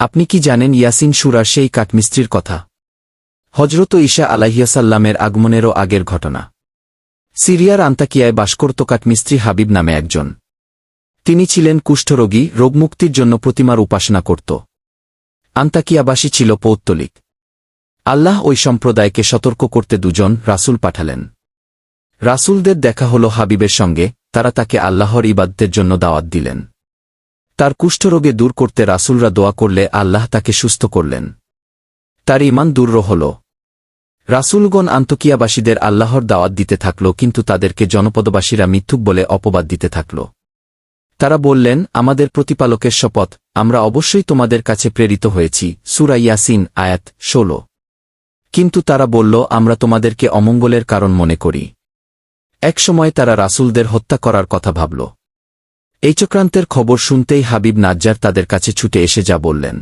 আপনি কি জানেন ইয়াসিন সুরার সেই কাঠমিস্ত্রির কথা? হজরত ঈশা আলাহিয়াসাল্লামের আগমনেরও আগের ঘটনা। সিরিয়ার আন্তাকিয়ায় বাস করত কাঠমিস্ত্রি হাবিব নামে একজন। তিনি ছিলেন কুষ্ঠরোগী, রোগমুক্তির জন্য প্রতিমার উপাসনা করত। আন্তাকিয়াবাসী ছিল পৌত্তলিক। আল্লাহ ওই সম্প্রদায়কে সতর্ক করতে দুজন রাসূল পাঠালেন। রাসূলদের দেখা হল হাবিবের সঙ্গে, তারা তাকে আল্লাহর ইবাদতের জন্য দাওয়াত দিলেন। তার কুষ্ঠরোগে দূর করতে রাসূলরা দোয়া করলে আল্লাহ তাকে সুস্থ করলেন। তার ইমান দূর হল। রাসূলগণ আন্তকিয়াবাসীদের আল্লাহর দাওয়াত দিতে থাকল, কিন্তু তাদেরকে জনপদবাসীরা মিথ্যুক বলে অপবাদ দিতে থাকল। তারা বললেন, আমাদের প্রতিপালকের শপথ, আমরা অবশ্যই তোমাদের কাছে প্রেরিত হয়েছি। সুরা ইয়াসিন, আয়াত ১৬ কিন্তু তারা বলল, আমরা তোমাদেরকে অমঙ্গলের কারণ মনে করি। একসময় তারা রাসূলদের হত্যা করার কথা ভাবল। এই চক্রান্তের খবর শুনতেই হাবিব নাজ্জার তাদের কাছে ছুটে এসে যা বললেন।